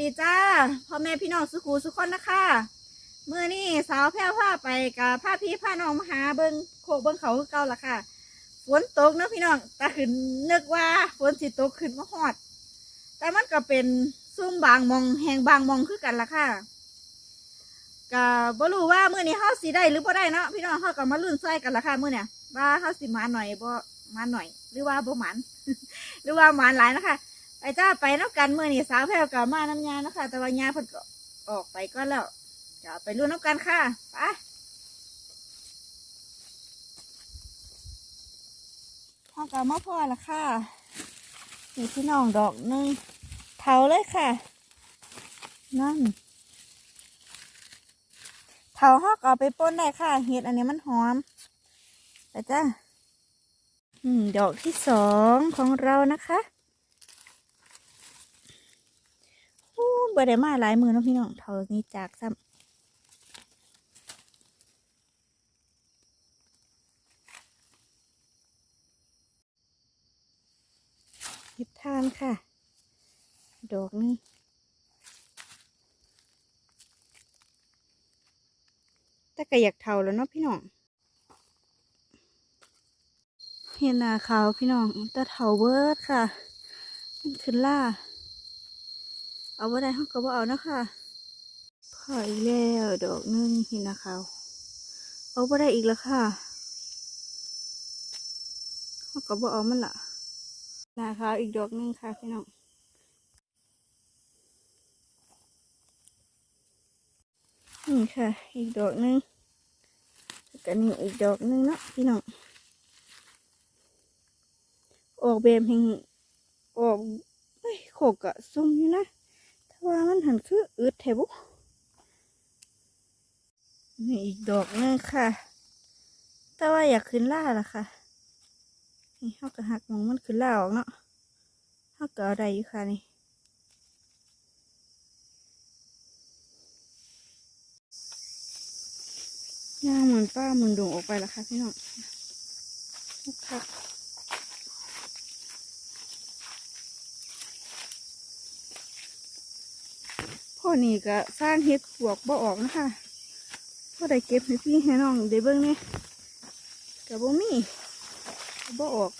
ดีจ้าพ่อแม่พี่น้องสุขูสุขคนนะคะเมื่อนี้สาวแพร่ผ้าไปกับผ้าพี่ผ้าน้องมาหาเบิงโคกเบิงเขาคือเก่าละค่ะ ฝนตกเนอะพี่น้องแต่ขึ้นนึกว่าฝนสิตกขึ้นมาฮอด แต่มันก็เป็นซุ่มบางมองแหงบางมองคือกันละค่ะก็บ่รู้ว่ามื้อนี้เฮาสิได้หรือบ่ได้เนาะพี่น้องเฮาก็มาลุ้นใส่กันละค่ะมื้อเนี้ยว่าเฮาสิมาหน่อยบ่มาหน่อย หรือว่าบ่หมันหรือว่าหมันหลายนะคะ ไปจ้าไปนับกันเมื่อนี่สาวแพรวกับมาน้ำยานะคะแต่ว่ายาเพิ่นก็ออกไปก็แล้วจะไปรุ่นนับกันค่ะไปพ่อกับมาพ่อละค่ะนี่พี่น้องดอกหนึงเทาเลยค่ะ นั่นเทาฮอกเอาไปป้นได้ค่ะ เห็ดอันนี้มันหอมไปจ้าดอกที่สองของเรานะคะ โอ้ บ่ได้มาหลายมือนะพี่น้องเท่านี้จากซ้ำหยิบทานค่ะ ดอกนึงแต่ก็อยากเท่าแล้วเนาะพี่น้องเห็นหน้าขาวพี่น้องแต่เท่าเบิร์ดค่ะ มันขึ้นล่า เอาไ่ได้ห้องก็บ่เอานะคะพออีกแล้วดอกนึงหินนะคะเอาไ่ได้อีกแล้วค่ะห้องก็บ่เอามันละนะคะอีกดอกนึงค่ะพี่น้องนี่ค่ะ อีกดอกนึงกันนี่อีกดอกนึงเนาะพี่น้องออกแบบแห่งออกโขกอะซุ่มอยู่นะ ว่ามันหันคืออึดแถบุนี่อีกดอกหนึงค่ะ แต่ว่าอยากขึ้นล่าล่ะค่ะ นี่เขาก็หักมองมันขึ้นล่าออกเนาะเขาก็เอาได้อยู่ค่ะนี่ย่างเหมือนป้าเหมือนดวงออกไปแล้วค่ะพี่น้องค่ะ นี่ก็สร้างเฮ็ดปวกบ่ออกนะคะพ่อได้เก็บให้พี่ให้น้องได้เบิ่งนี่กับบ่มีบ่ออก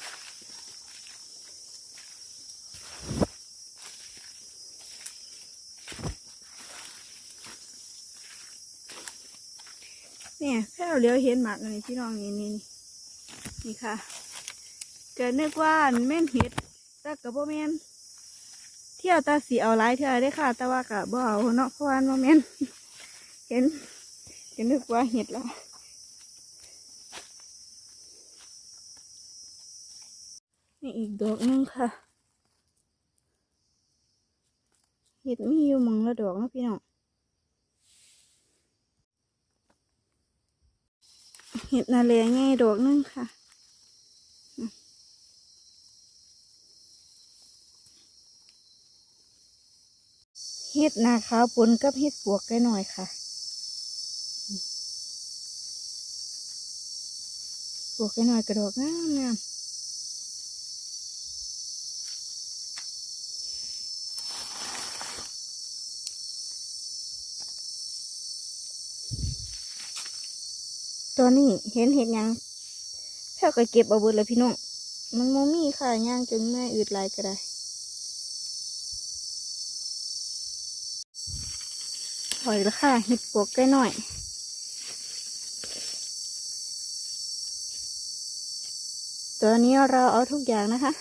เนี่ยแค่เราเลี้ยวเห็นหมากอันนี้พี่น้องนี่นี่นี่นี่ค่ะเกิดนึกว่าแม่นเห็ดแต่กับบ่แม่น เที่ยวตาสีเอาหลายเที่ยวได้ค่ะ แต่ว่ากับบ่เอาเนาะเพราะว่าบ่แม่นเห็นเห็นนึกว่าเห็ดแล้วนี่อีกดอกหนึงค่ะเห็ดมีอยู่มองละดอกนะพี่น้องเห็ดนาเลง่ายดอกหนึงค่ะ เห็ดนาขาวปนกับเห็ดปวกไก่หน่อยค่ะปวกไก่หน่อยกระดอกงามงามตอนนี้เห็นเห็ดยังแพ่ก็เก็บเอาเบิดเลยพี่น้องมันโมมีค่ะย่างจนแม่อืดลายก็ได้ อยแล้วค่ะเห็ดปวกใกล้หน่อยตอนนี้เราเอาทุกอย่างนะคะ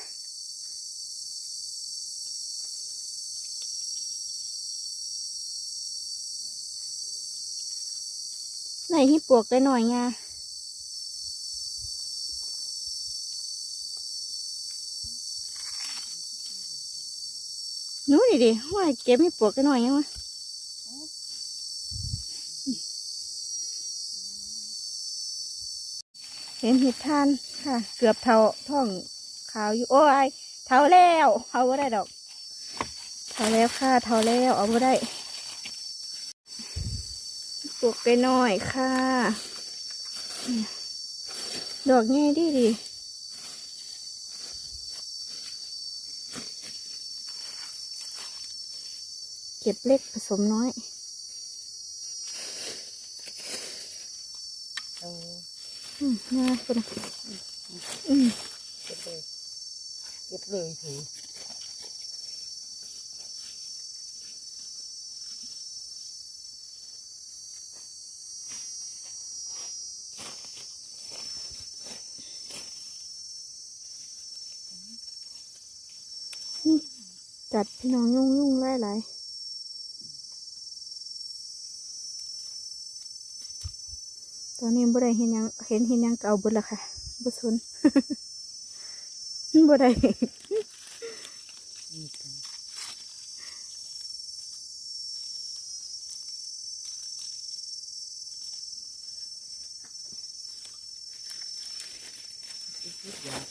ไหนห็ดปวกใกล้หน่อยไงนู้นดิดิว่าเก็บเห็ดปวกใกล้หน่อยยังวะ เห็นเห็ดทานค่ะ เกือบเท่าท้องขาวอยู่โอ้ยเท่าแล้วเอาไ่ได้ดอกเท่าแล้วค่ะเท่าแล้วเอาไ่ได้ปลูกไปหน่อยค่ะดอกง่ายดีดีเก็บเล็กผสมน้อย เอา อืมน่าคนอืมเก็บเลยเก็บเลยถือจัดพี่น้องยุ่งยุ่งไล่ไล่ ตอนนี้บ่ได้เห็นยังเห็นเห็นยังเก่าเบิดละค่ะบ่สนบ่ได้นี่กันคิดคิดอยาก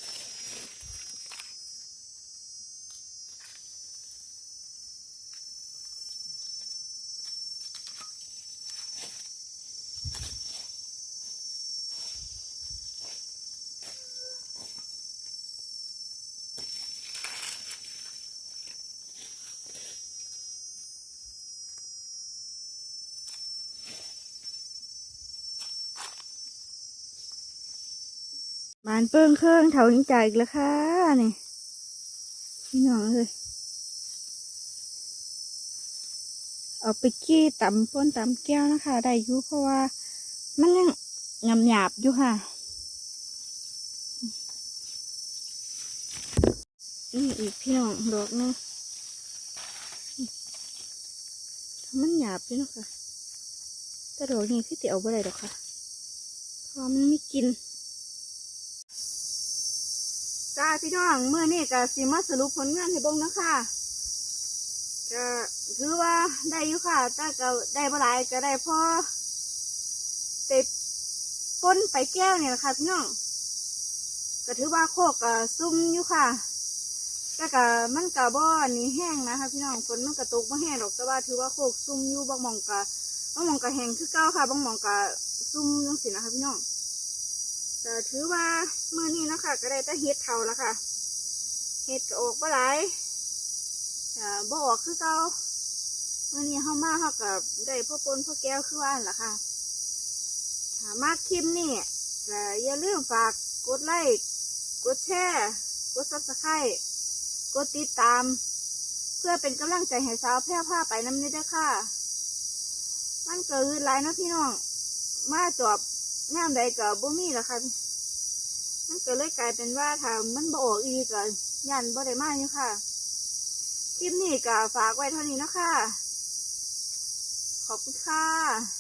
มานเปิ้งเครื่องเถานี้จ่ายอีกแล้วค่ะนี่พี่น้องเลยเอาไปกี้ตำป้นตำแก้วนะคะ ได้อยู่เพราะว่า มันยังหยาบหยาบอยู่ค่ะนี่อีกพี่น้องดอกนึงมันหยาบอยู่นาะคะแต่ดอกนี้พี่เตี๋ยวบ่ได้ดอกค่ะเพราะมันไม่กิน จ้าพี่น้องเมื่อนี่ก็สิมาสรุปผลงานให้เบิ่งนะคะก็ถือว่าได้อยู่ค่ะแต่ก็ได้บ่หลายก็ได้พอเต็ป้นไปแก้วเนี่ยแหละค่ะพี่น้องก็ถือว่าโคกก็ซุ่มอยู่ค่ะแต่ก็มันก็บ่อนนี้แห้งนะคะ พี่น้องฝนมันก็ตกบ่แห้งหรอกแต่ว่าถือว่าโคกซุ่มอยู่บางมองก็บางมองก็แห้งคือเก่าค่ะบางมองก็ซุ่มจังซี่นะคะพี่น้อง ก็ถือว่ามือนี้เนาะคะก็ได้แต่เฮ็ดเท่าแล้วค่ะ เฮ็ดก็ออกบ่หลายอ่าบ่ออกคือเก่ามือนี้เฮามาเฮาก็ได้พ่อปนพ่อแก้วคือว่านล่ะค่ะถามาคลิปนี้ก็อย่าลืมฝากกดไลค์กดแชร์กด Subscribe กดติดตาม เพื่อเป็นกำลังใจให้สาวแพร่ผ้าไปนำนี้ด้วยค่ะ มันเกิดหลายนะพี่น้อง มาจอบ งามใดก็บ่มีละค่ะมันก็เลยกลายเป็นว่าถ้ามันบ่ออกอีกก็ยันบ่ได้มาอยู่ค่ะ คลิปนี้ก็ฝากไว้เท่านี้นะคะขอบคุณค่ะ